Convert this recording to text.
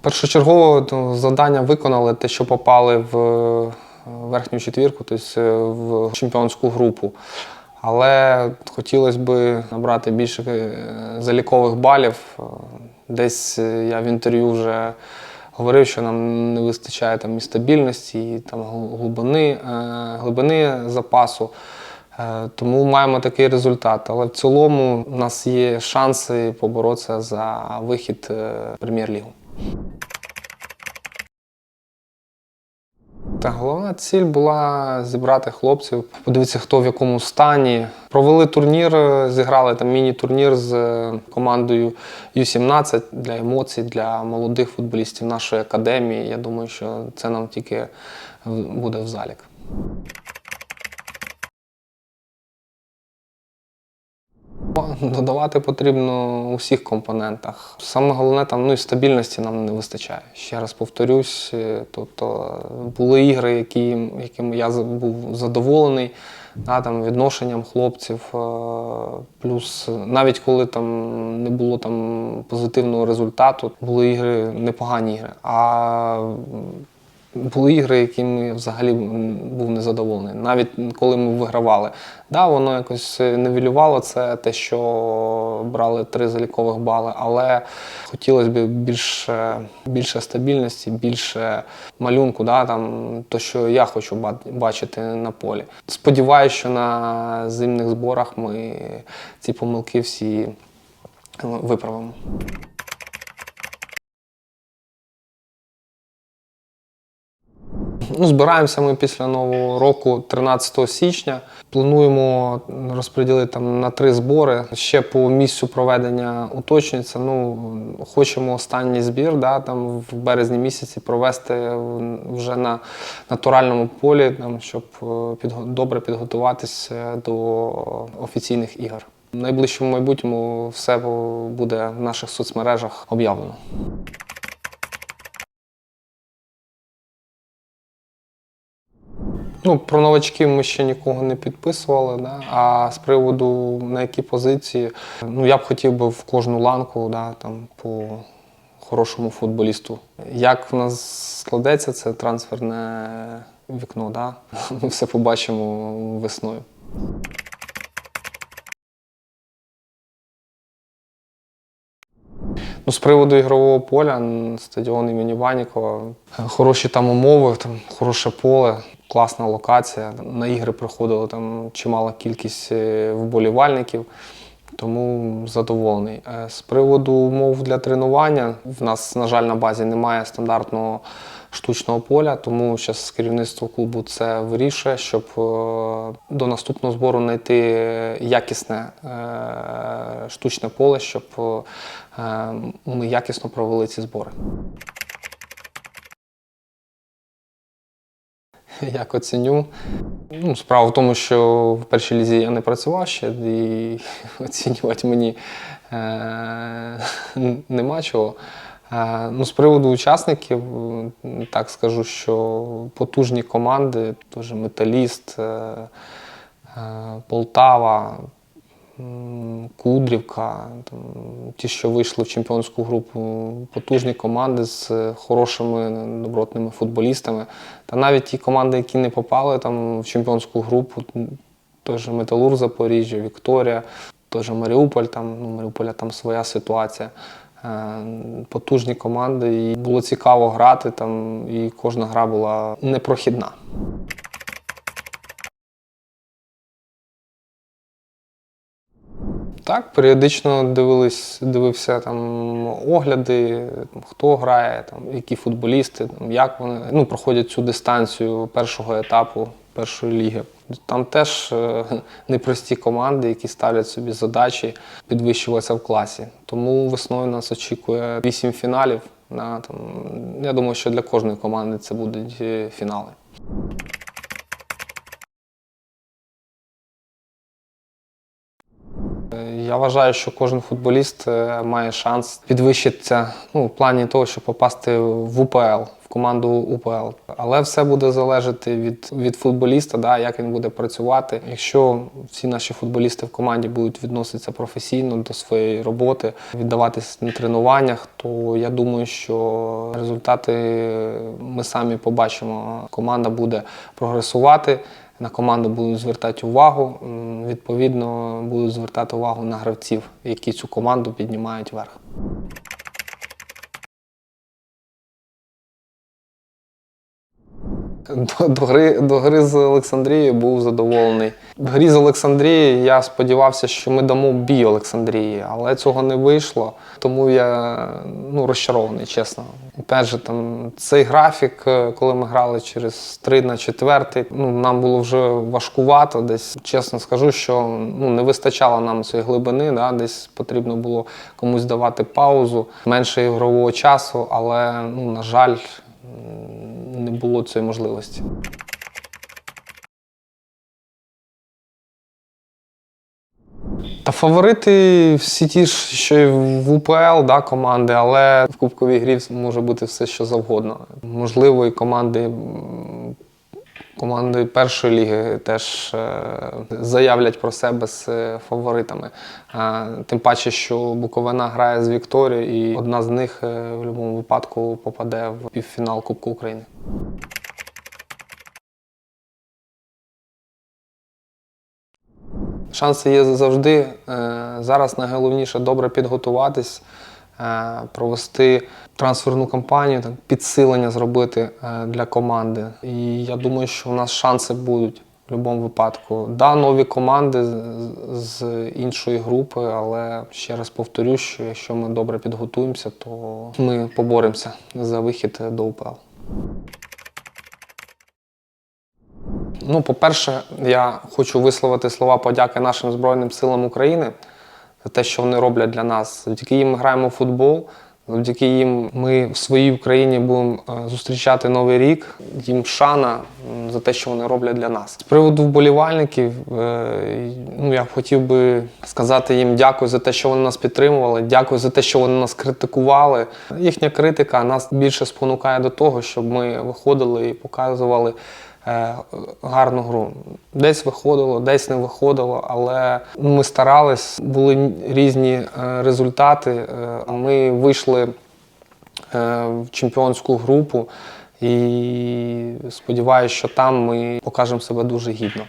першочергово ну, завдання виконали те, що попали в е, верхню четвірку, тобто е, в чемпіонську групу. Але хотілося б набрати більше е, залікових балів. Десь я в інтерв'ю вже говорив, що нам не вистачає там і стабільності, і там глибини, глибини запасу. Тому маємо такий результат. Але в цілому у нас є шанси поборотися за вихід прем'єр-лігу. Та головна ціль була зібрати хлопців, подивитися, хто в якому стані. Провели турнір, зіграли там міні-турнір з е, командою Ю-17 для емоцій, для молодих футболістів нашої академії. Я думаю, що це нам тільки буде в залік. Додавати потрібно у всіх компонентах. Саме головне там ну і стабільності нам не вистачає. Ще раз повторюсь, е, тобто були ігри, які, якими я був задоволений. Да, там, відношенням хлопців, е, плюс навіть коли там не було там позитивного результату, були ігри, непогані ігри. А були ігри, якими взагалі був незадоволений. Навіть коли ми вигравали. Да, воно якось невілювало це те, що брали три залікових бали, але хотілося б більше, більше стабільності, більше малюнку, да, там, то, що я хочу бачити на полі. Сподіваюся, що на зимних зборах ми ці помилки всі е, виправимо. Ну, збираємося ми після нового року 13 січня. Плануємо розподілити там на три збори. Ще по місцю проведення уточнюється. Ну, хочемо останній збір, да, там в березні місяці провести вже на натуральному полі, там, щоб е, підго- добре підготуватися до офіційних ігор. В найближчому майбутньому все буде в наших соцмережах об'явлено. Ну, про новачків ми ще нікого не підписували. Да? А з приводу на які позиції, ну я б хотів би в кожну ланку, да, там, по хорошому футболісту. Як в нас складеться це трансферне вікно, да? ми все побачимо весною. Ну, з приводу ігрового поля, стадіон імені Ванікова, е, хороші там умови, там хороше поле, класна локація. На ігри приходило там чимала кількість е, вболівальників, тому задоволений. Е, З приводу умов для тренування, в нас, на жаль, на базі немає стандартного штучного поля, тому зараз керівництво клубу це вирішує, щоб е, до наступного збору знайти якісне штучне поле, щоб ми якісно провели ці збори. Як оціню? Ну, справа в тому, що в першій лізі я не працював ще, і оцінювати мені е, нема чого. Е, ну, з приводу учасників, так скажу, що потужні команди, теж Металіст, е, е, Полтава, Кудрівка, там, ті, що вийшли в чемпіонську групу, потужні команди з хорошими добротними футболістами. Та навіть ті команди, які не попали там, в чемпіонську групу, той же Металург Запоріжжя, Вікторія, той Маріуполь, там, ну, Маріуполя там своя ситуація. Е, Потужні команди, і було цікаво грати там, і кожна гра була непрохідна. Так, періодично дивились, дивився там огляди, хто грає, там, які футболісти, там, як вони ну, проходять цю дистанцію першого етапу першої ліги. Там теж е, непрості команди, які ставлять собі задачі підвищуватися в класі. Тому весною нас очікує вісім фіналів. Да, там, я думаю, що для кожної команди це будуть е, фінали. Я вважаю, що кожен футболіст е, має шанс підвищитися ну, в плані того, щоб попасти в УПЛ, в команду УПЛ. Але все буде залежати від, від футболіста, да, як він буде працювати. Якщо всі наші футболісти в команді будуть відноситися професійно до своєї роботи, віддаватись на тренуваннях, то я думаю, що результати ми самі побачимо. Команда буде прогресувати. На команду будуть звертати увагу. Відповідно, будуть звертати увагу на гравців, які цю команду піднімають вверх. До, до, гри, до гри з Олександрією був задоволений. В грі з Олександрією я сподівався, що ми дамо бій Олександрії, але цього не вийшло. Тому я ну, розчарований, чесно. Опять там, цей графік, е, коли ми грали через 3 на 4, ну, нам було вже важкувато. Десь чесно скажу, що ну, не вистачало нам цієї глибини, да? десь потрібно було комусь давати паузу, менше ігрового часу, але, ну, на жаль, не було цієї можливості. Та фаворити всі ті ж, що і в УПЛ, да, команди, але в Кубковій грі може бути все, що завгодно. Можливо, і команди, команди першої ліги теж е, заявлять про себе з е, фаворитами. Тим паче, що Буковина грає з Вікторією, і одна з них е, в будь-якому випадку попаде в півфінал Кубку України. Шанси є завжди. Зараз найголовніше добре підготуватись, провести трансферну кампанію, так, підсилення зробити е, для команди. І я думаю, що у нас шанси будуть в будь-якому випадку. Да, нові команди з іншої групи, але ще раз повторю, що якщо ми добре підготуємося, то ми поборемося за вихід до УПЛ. Ну, по-перше, я хочу висловити слова подяки нашим Збройним силам України за те, що вони роблять для нас. Завдяки їм ми граємо в футбол, завдяки їм ми в своїй Україні будемо е, зустрічати Новий рік. Їм шана за те, що вони роблять для нас. З приводу вболівальників, е, ну, я б хотів би сказати їм дякую за те, що вони нас підтримували, дякую за те, що вони нас критикували. Їхня критика нас більше спонукає до того, щоб ми виходили і показували гарну гру. Десь виходило, десь не виходило, але ми старались, були різні е, результати. е, Ми вийшли е, в чемпіонську групу і сподіваюся, що там ми покажемо себе дуже гідно.